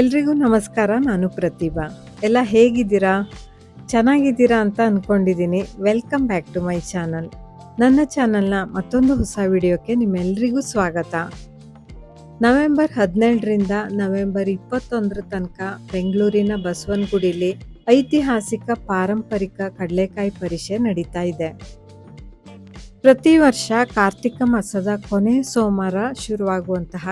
ಎಲ್ರಿಗೂ ನಮಸ್ಕಾರ ನಾನು ಪ್ರತಿಭಾ. ಎಲ್ಲ ಹೇಗಿದ್ದೀರಾ? ಚೆನ್ನಾಗಿದ್ದೀರಾ ಅಂತ ಅಂದ್ಕೊಂಡಿದ್ದೀನಿ welcome back to my channel ನನ್ನ ಚಾನಲ್ನ ಮತ್ತೊಂದು ಹೊಸ ವಿಡಿಯೋಕ್ಕೆ ನಿಮ್ಮೆಲ್ರಿಗೂ ಸ್ವಾಗತ. ನವೆಂಬರ್ ಹದಿನೇಳರಿಂದ ನವೆಂಬರ್ ಇಪ್ಪತ್ತೊಂದರ ತನಕ ಬೆಂಗಳೂರಿನ ಬಸವನಗುಡಿಲಿ ಐತಿಹಾಸಿಕ ಪಾರಂಪರಿಕ ಕಡಲೆಕಾಯಿ ಪರಿಷೆ ನಡೀತಾ ಇದೆ. ಪ್ರತಿ ವರ್ಷ ಕಾರ್ತಿಕ ಮಾಸದ ಕೊನೆ ಸೋಮವಾರ ಶುರುವಾಗುವಂತಹ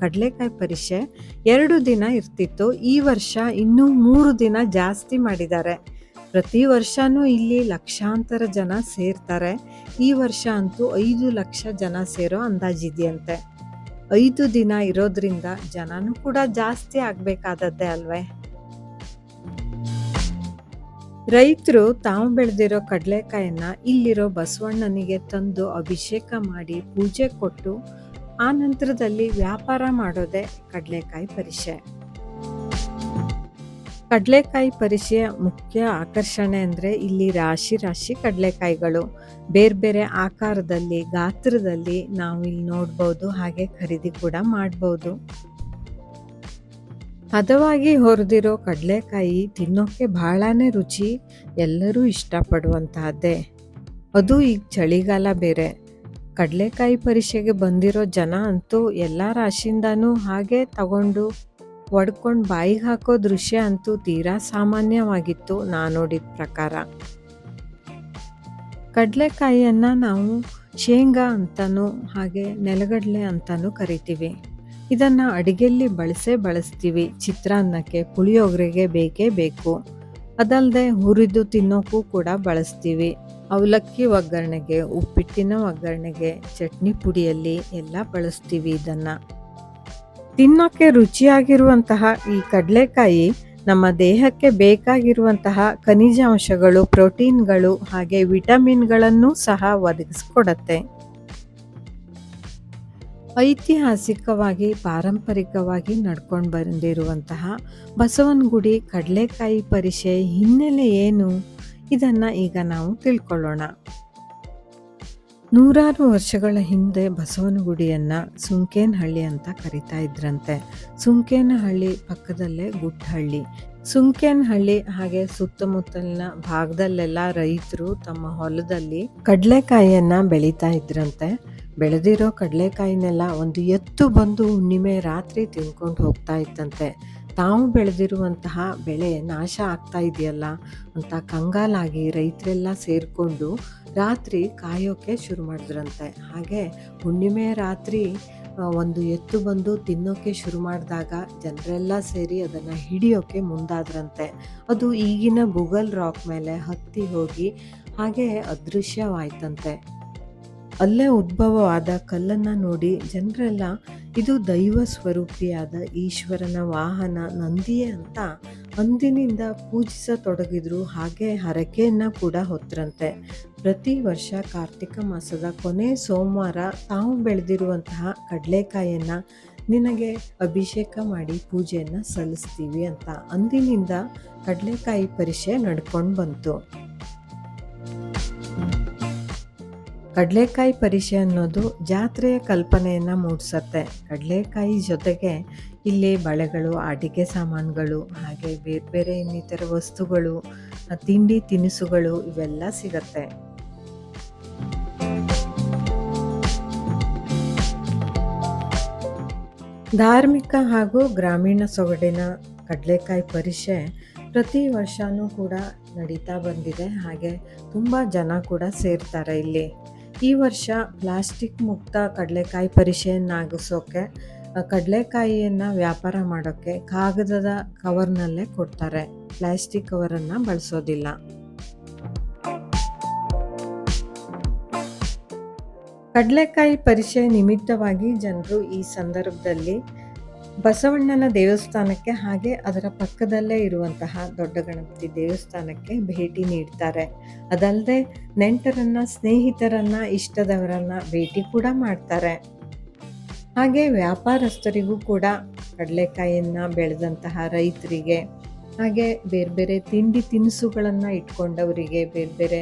ಕಡಲೆಕಾಯಿ ಪರಿಷೆ ಎರಡು ದಿನ ಇರ್ತಿತ್ತು. ಈ ವರ್ಷ ಇನ್ನೂ ಮೂರು ದಿನ ಜಾಸ್ತಿ ಮಾಡಿದ್ದಾರೆ. ಪ್ರತಿ ವರ್ಷನೂ ಇಲ್ಲಿ ಲಕ್ಷಾಂತರ ಜನ ಸೇರ್ತಾರೆ. ಈ ವರ್ಷ ಅಂತೂ ಐದು ಲಕ್ಷ ಜನ ಸೇರೋ ಅಂದಾಜಿದೆಯಂತೆ ಐದು ದಿನ ಇರೋದ್ರಿಂದ ಜನನೂ ಕೂಡ ಜಾಸ್ತಿ ಆಗಬೇಕಾದದ್ದೇ ಅಲ್ವೇ? ರೈತರು ತಾವು ಬೆಳೆದಿರೋ ಕಡಲೆಕಾಯನ್ನ ಇಲ್ಲಿರೋ ಬಸವಣ್ಣನಿಗೆ ತಂದು ಅಭಿಷೇಕ ಮಾಡಿ ಪೂಜೆ ಕೊಟ್ಟು, ಆ ನಂತರದಲ್ಲಿ ವ್ಯಾಪಾರ ಮಾಡೋದೇ ಕಡಲೆಕಾಯಿ ಪರಿಷೆ. ಕಡಲೆಕಾಯಿ ಪರಿಷೆಯ ಮುಖ್ಯ ಆಕರ್ಷಣೆ ಅಂದರೆ ಇಲ್ಲಿ ರಾಶಿ ರಾಶಿ ಕಡಲೆಕಾಯಿಗಳು. ಬೇರೆ ಬೇರೆ ಆಕಾರದಲ್ಲಿ, ಗಾತ್ರದಲ್ಲಿ ನಾವು ಇಲ್ಲಿ ನೋಡ್ಬೋದು, ಹಾಗೆ ಖರೀದಿ ಕೂಡ ಮಾಡ್ಬೋದು. ಹದವಾಗಿ ಹೊರದಿರೋ ಕಡಲೆಕಾಯಿ ತಿನ್ನೋಕ್ಕೆ ಬಹಳನೇ ರುಚಿ, ಎಲ್ಲರೂ ಇಷ್ಟಪಡುವಂತಹದ್ದೇ. ಅದು ಈಗ ಚಳಿಗಾಲ ಬೇರೆ. ಕಡಲೆಕಾಯಿ ಪರೀಕ್ಷೆಗೆ ಬಂದಿರೋ ಜನ ಅಂತೂ ಎಲ್ಲ ರಾಶಿಯಿಂದನೂ ಹಾಗೆ ತಗೊಂಡು ಒಡ್ಕೊಂಡು ಬಾಯಿಗೆ ಹಾಕೋ ದೃಶ್ಯ ಅಂತೂ ತೀರಾ ಸಾಮಾನ್ಯವಾಗಿತ್ತು ನಾ ನೋಡಿದ ಪ್ರಕಾರ. ಕಡಲೆಕಾಯಿಯನ್ನು ನಾವು ಶೇಂಗಾ ಅಂತಲೂ ಹಾಗೆ ನೆಲಗಡಲೆ ಅಂತಲೂ ಕರಿತೀವಿ. ಇದನ್ನು ಅಡುಗೆಯಲ್ಲಿ ಬಳಸೇ ಬಳಸ್ತೀವಿ. ಚಿತ್ರಾನ್ನಕ್ಕೆ ಪುಳಿಯೋಗರೆಗೆ ಬೇಕೇ ಬೇಕು. ಅದಲ್ಲದೆ ಹುರಿದು ತಿನ್ನೋಕ್ಕೂ ಕೂಡ ಬಳಸ್ತೀವಿ. ಅವಲಕ್ಕಿ ಒಗ್ಗರಣೆಗೆ, ಉಪ್ಪಿಟ್ಟಿನ ಒಗ್ಗರಣೆಗೆ, ಚಟ್ನಿ ಪುಡಿಯಲ್ಲಿ ಎಲ್ಲ ಬಳಸ್ತೀವಿ ಇದನ್ನು. ತಿನ್ನೋಕ್ಕೆ ರುಚಿಯಾಗಿರುವಂತಹ ಈ ಕಡಲೆಕಾಯಿ ನಮ್ಮ ದೇಹಕ್ಕೆ ಬೇಕಾಗಿರುವಂತಹ ಖನಿಜಾಂಶಗಳು, ಪ್ರೋಟೀನ್ಗಳು ಹಾಗೆ ವಿಟಮಿನ್ಗಳನ್ನು ಸಹ ಒದಗಿಸ್ಕೊಡತ್ತೆ. ಐತಿಹಾಸಿಕವಾಗಿ, ಪಾರಂಪರಿಕವಾಗಿ ನಡ್ಕೊಂಡು ಬಂದಿರುವಂತಹ ಬಸವನಗುಡಿ ಕಡಲೆಕಾಯಿ ಪರಿಷೆ ಹಿನ್ನೆಲೆ ಏನು? ಇದನ್ನು ಈಗ ನಾವು ತಿಳ್ಕೊಳ್ಳೋಣ. ನೂರಾರು ವರ್ಷಗಳ ಹಿಂದೆ ಬಸವನಗುಡಿಯನ್ನು ಸುಂಕೇನಹಳ್ಳಿ ಅಂತ ಕರಿತಾ ಇದ್ರಂತೆ. ಸುಂಕೇನಹಳ್ಳಿ ಪಕ್ಕದಲ್ಲೇ ಗುಡ್ಡಹಳ್ಳಿ. ಸುಂಕೇನಹಳ್ಳಿ ಹಾಗೆ ಸುತ್ತಮುತ್ತಲಿನ ಭಾಗದಲ್ಲೆಲ್ಲ ರೈತರು ತಮ್ಮ ಹೊಲದಲ್ಲಿ ಕಡಲೆಕಾಯಿಯನ್ನ ಬೆಳೀತಾ ಇದ್ರಂತೆ. ಬೆಳೆದಿರೋ ಕಡಲೆಕಾಯಿನೆಲ್ಲ ಒಂದು ಎತ್ತು ಬಂದು ಹುಣ್ಣಿಮೆ ರಾತ್ರಿ ತಿನ್ಕೊಂಡು ಹೋಗ್ತಾ ಇತ್ತಂತೆ ತಾವು ಬೆಳೆದಿರುವಂತಹ ಬೆಳೆ ನಾಶ ಆಗ್ತಾ ಇದೆಯಲ್ಲ ಅಂತ ಕಂಗಾಲಾಗಿ ರೈತರೆಲ್ಲ ಸೇರಿಕೊಂಡು ರಾತ್ರಿ ಕಾಯೋಕೆ ಶುರು ಮಾಡಿದ್ರಂತೆ. ಹಾಗೆ ಹುಣ್ಣಿಮೆ ರಾತ್ರಿ ಒಂದು ಎತ್ತು ಬಂದು ತಿನ್ನೋಕೆ ಶುರು ಮಾಡಿದಾಗ ಜನರೆಲ್ಲ ಸೇರಿ ಅದನ್ನು ಹಿಡಿಯೋಕೆ ಮುಂದಾದ್ರಂತೆ. ಅದು ಈಗಿನ ಗೂಗಲ್ ರಾಕ್ ಮೇಲೆ ಹತ್ತಿ ಹೋಗಿ ಹಾಗೆ ಅದೃಶ್ಯವಾಯ್ತಂತೆ. ಅಲ್ಲೇ ಉದ್ಭವವಾದ ಕಲ್ಲನ್ನು ನೋಡಿ ಜನರೆಲ್ಲ ಇದು ದೈವ ಸ್ವರೂಪಿಯಾದ ಈಶ್ವರನ ವಾಹನ ನಂದಿಯೇ ಅಂತ ಅಂದಿನಿಂದ ಪೂಜಿಸತೊಡಗಿದ್ರು. ಹಾಗೆ ಹರಕೆಯನ್ನು ಕೂಡ ಹೊತ್ತರಂತೆ. ಪ್ರತಿ ವರ್ಷ ಕಾರ್ತಿಕ ಮಾಸದ ಕೊನೆ ಸೋಮವಾರ ತಾವು ಬೆಳೆದಿರುವಂತಹ ಕಡಲೆಕಾಯನ್ನು ನಿನಗೆ ಅಭಿಷೇಕ ಮಾಡಿ ಪೂಜೆಯನ್ನು ಸಲ್ಲಿಸ್ತೀವಿ ಅಂತ ಅಂದಿನಿಂದ ಕಡಲೆಕಾಯಿ ಪರಿಷೆ ನಡ್ಕೊಂಡು ಬಂತು. ಕಡಲೆಕಾಯಿ ಪರಿಷೆ ಅನ್ನೋದು ಜಾತ್ರೆಯ ಕಲ್ಪನೆಯನ್ನು ಮೂಡಿಸತ್ತೆ. ಕಡಲೆಕಾಯಿ ಜೊತೆಗೆ ಇಲ್ಲಿ ಬಳೆಗಳು ಅಡಿಗೆ ಸಾಮಾನುಗಳು, ಹಾಗೆ ಬೇರೆ ಬೇರೆ ಇನ್ನಿತರ ವಸ್ತುಗಳು, ತಿಂಡಿ ತಿನಿಸುಗಳು ಇವೆಲ್ಲ ಸಿಗತ್ತೆ. ಧಾರ್ಮಿಕ ಹಾಗೂ ಗ್ರಾಮೀಣ ಸೊಗಡಿನ ಕಡಲೆಕಾಯಿ ಪರಿಷೆ ಪ್ರತಿ ವರ್ಷವೂ ಕೂಡ ನಡೀತಾ ಬಂದಿದೆ. ಹಾಗೆ ತುಂಬ ಜನ ಕೂಡ ಸೇರ್ತಾರೆ ಇಲ್ಲಿ. ಈ ವರ್ಷ ಪ್ಲಾಸ್ಟಿಕ್ ಮುಕ್ತ ಕಡಲೆಕಾಯಿ ಪರಿಷೆಯನ್ನಾಗಿಸೋಕೆ ಕಡಲೆಕಾಯಿಯನ್ನು ವ್ಯಾಪಾರ ಮಾಡೋಕ್ಕೆ ಕಾಗದದ ಕವರ್ನಲ್ಲೇ ಕೊಡ್ತಾರೆ. ಪ್ಲಾಸ್ಟಿಕ್ ಕವರನ್ನು ಬಳಸೋದಿಲ್ಲ. ಕಡಲೆಕಾಯಿ ಪರಿಷೆ ನಿಮಿತ್ತವಾಗಿ ಜನರು ಈ ಸಂದರ್ಭದಲ್ಲಿ ಬಸವಣ್ಣನ ದೇವಸ್ಥಾನಕ್ಕೆ ಹಾಗೆ ಅದರ ಪಕ್ಕದಲ್ಲೇ ಇರುವಂತಹ ದೊಡ್ಡ ಗಣಪತಿ ದೇವಸ್ಥಾನಕ್ಕೆ ಭೇಟಿ ನೀಡ್ತಾರೆ. ಅದಲ್ಲದೆ ನೆಂಟರನ್ನ, ಸ್ನೇಹಿತರನ್ನ, ಇಷ್ಟದವರನ್ನ ಭೇಟಿ ಕೂಡ ಮಾಡ್ತಾರೆ. ಹಾಗೆ ವ್ಯಾಪಾರಸ್ಥರಿಗೂ ಕೂಡ ಕಡಲೆಕಾಯಿಯನ್ನು ಬೆಳೆದಂತಹ ರೈತರಿಗೆ, ಹಾಗೆ ಬೇರೆ ಬೇರೆ ತಿಂಡಿ ತಿನಿಸುಗಳನ್ನು ಇಟ್ಕೊಂಡವರಿಗೆ ಬೇರೆ ಬೇರೆ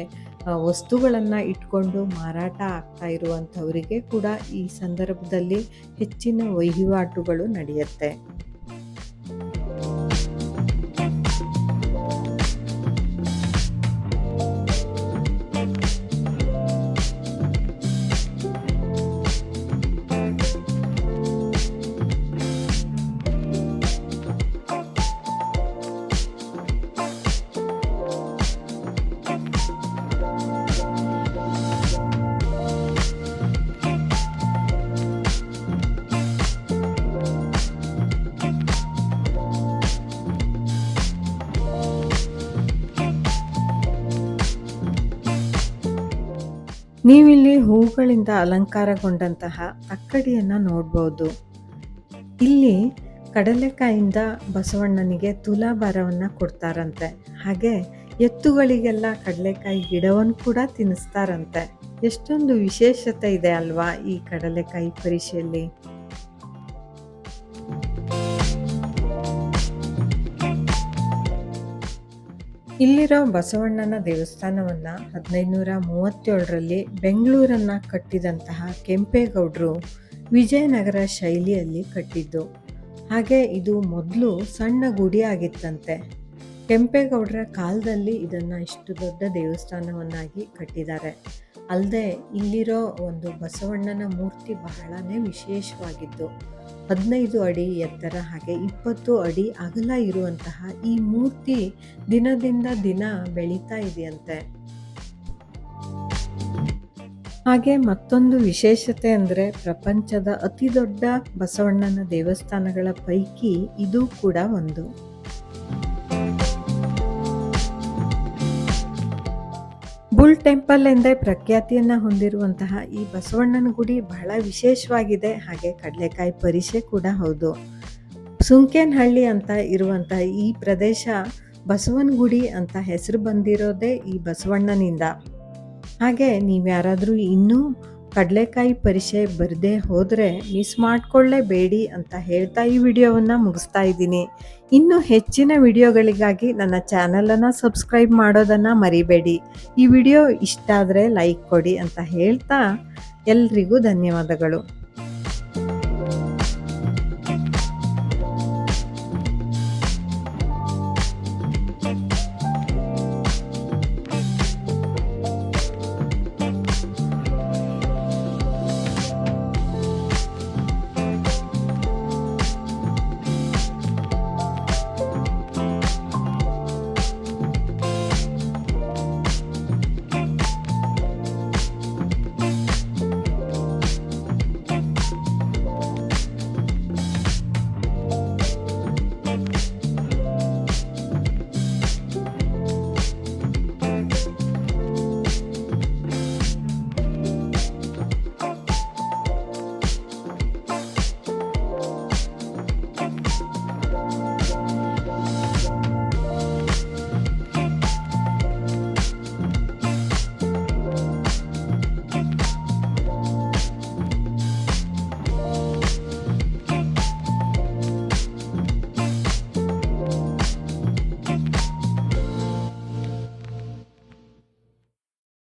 ವಸ್ತುಗಳನ್ನು ಇಟ್ಕೊಂಡು ಮಾರಾಟ ಆಗ್ತಾ ಇರುವಂಥವರಿಗೆ ಕೂಡ ಈ ಸಂದರ್ಭದಲ್ಲಿ ಹೆಚ್ಚಿನ ವಹಿವಾಟುಗಳು ನಡೆಯುತ್ತೆ. ನೀವಿಲ್ಲಿ ಹೂಗಳಿಂದ ಅಲಂಕಾರಗೊಂಡಂತಹ ಅಕ್ಕಡಿಯನ್ನು ನೋಡ್ಬೋದು. ಇಲ್ಲಿ ಕಡಲೆಕಾಯಿಂದ ಬಸವಣ್ಣನಿಗೆ ತುಲಾಭಾರವನ್ನು ಕೊಡ್ತಾರಂತೆ. ಹಾಗೆ ಎತ್ತುಗಳಿಗೆಲ್ಲ ಕಡಲೆಕಾಯಿ ಗಿಡವನ್ನು ಕೂಡ ತಿನ್ನಿಸ್ತಾರಂತೆ. ಎಷ್ಟೊಂದು ವಿಶೇಷತೆ ಇದೆ ಅಲ್ವಾ ಈ ಕಡಲೆಕಾಯಿ ಪರಿಷೆಯಲ್ಲಿ? ಇಲ್ಲಿರೋ ಬಸವಣ್ಣನ ದೇವಸ್ಥಾನವನ್ನು ಹದಿನೈದುನೂರ ಮೂವತ್ತೇಳರಲ್ಲಿ ಬೆಂಗಳೂರನ್ನು ಕಟ್ಟಿದಂತಹ ಕೆಂಪೇಗೌಡರು ವಿಜಯನಗರ ಶೈಲಿಯಲ್ಲಿ ಕಟ್ಟಿದ್ದು. ಹಾಗೆ ಇದು ಮೊದಲು ಸಣ್ಣ ಗುಡಿ ಆಗಿತ್ತಂತೆ. ಕೆಂಪೇಗೌಡರ ಕಾಲದಲ್ಲಿ ಇದನ್ನು ಇಷ್ಟು ದೊಡ್ಡ ದೇವಸ್ಥಾನವನ್ನಾಗಿ ಕಟ್ಟಿದ್ದಾರೆ. ಅಲ್ಲದೆ ಇಲ್ಲಿರೋ ಒಂದು ಬಸವಣ್ಣನ ಮೂರ್ತಿ ಬಹಳನೇ ವಿಶೇಷವಾಗಿದ್ದು, ಹದಿನೈದು ಅಡಿ ಎತ್ತರ ಹಾಗೆ ಇಪ್ಪತ್ತು ಅಡಿ ಅಗಲ ಇರುವಂತಹ ಈ ಮೂರ್ತಿ ದಿನದಿಂದ ದಿನ ಬೆಳೀತಾ ಇದೆಯಂತೆ. ಹಾಗೆ ಮತ್ತೊಂದು ವಿಶೇಷತೆ ಅಂದರೆ ಪ್ರಪಂಚದ ಅತಿ ದೊಡ್ಡ ಬಸವಣ್ಣನ ದೇವಸ್ಥಾನಗಳ ಪೈಕಿ ಇದು ಕೂಡ ಒಂದು. ಬುಲ್ ಟೆಂಪಲ್ ಎಂದೇ ಪ್ರಖ್ಯಾತಿಯನ್ನು ಹೊಂದಿರುವಂತಹ ಈ ಬಸವಣ್ಣನ ಗುಡಿ ಬಹಳ ವಿಶೇಷವಾಗಿದೆ. ಹಾಗೆ ಕಡಲೆಕಾಯಿ ಪರಿಷೆ ಕೂಡ ಹೌದು. ಸುಂಕೇನಹಳ್ಳಿ ಅಂತ ಇರುವಂತಹ ಈ ಪ್ರದೇಶ ಬಸವನ ಗುಡಿ ಅಂತ ಹೆಸರು ಬಂದಿರೋದೇ ಈ ಬಸವಣ್ಣನಿಂದ. ಹಾಗೆ ನೀವು ಯಾರಾದರೂ ಇನ್ನೂ ಕಡಲೆಕಾಯಿ ಪರಿಚಯ ಬರದೇ ಹೋದರೆ ಮಿಸ್ ಮಾಡಿಕೊಳ್ಳೇಬೇಡಿ ಅಂತ ಹೇಳ್ತಾ ಈ ವಿಡಿಯೋವನ್ನು ಮುಗಿಸ್ತಾ ಇದ್ದೀನಿ. ಇನ್ನು ಹೆಚ್ಚಿನ ವಿಡಿಯೋಗಳಿಗಾಗಿ ನನ್ನ ಚಾನಲನ್ನು ಸಬ್ಸ್ಕ್ರೈಬ್ ಮಾಡೋದನ್ನು ಮರಿಬೇಡಿ. ಈ ವಿಡಿಯೋ ಇಷ್ಟ ಆದರೆ ಲೈಕ್ ಕೊಡಿ ಅಂತ ಹೇಳ್ತಾ ಎಲ್ರಿಗೂ ಧನ್ಯವಾದಗಳು.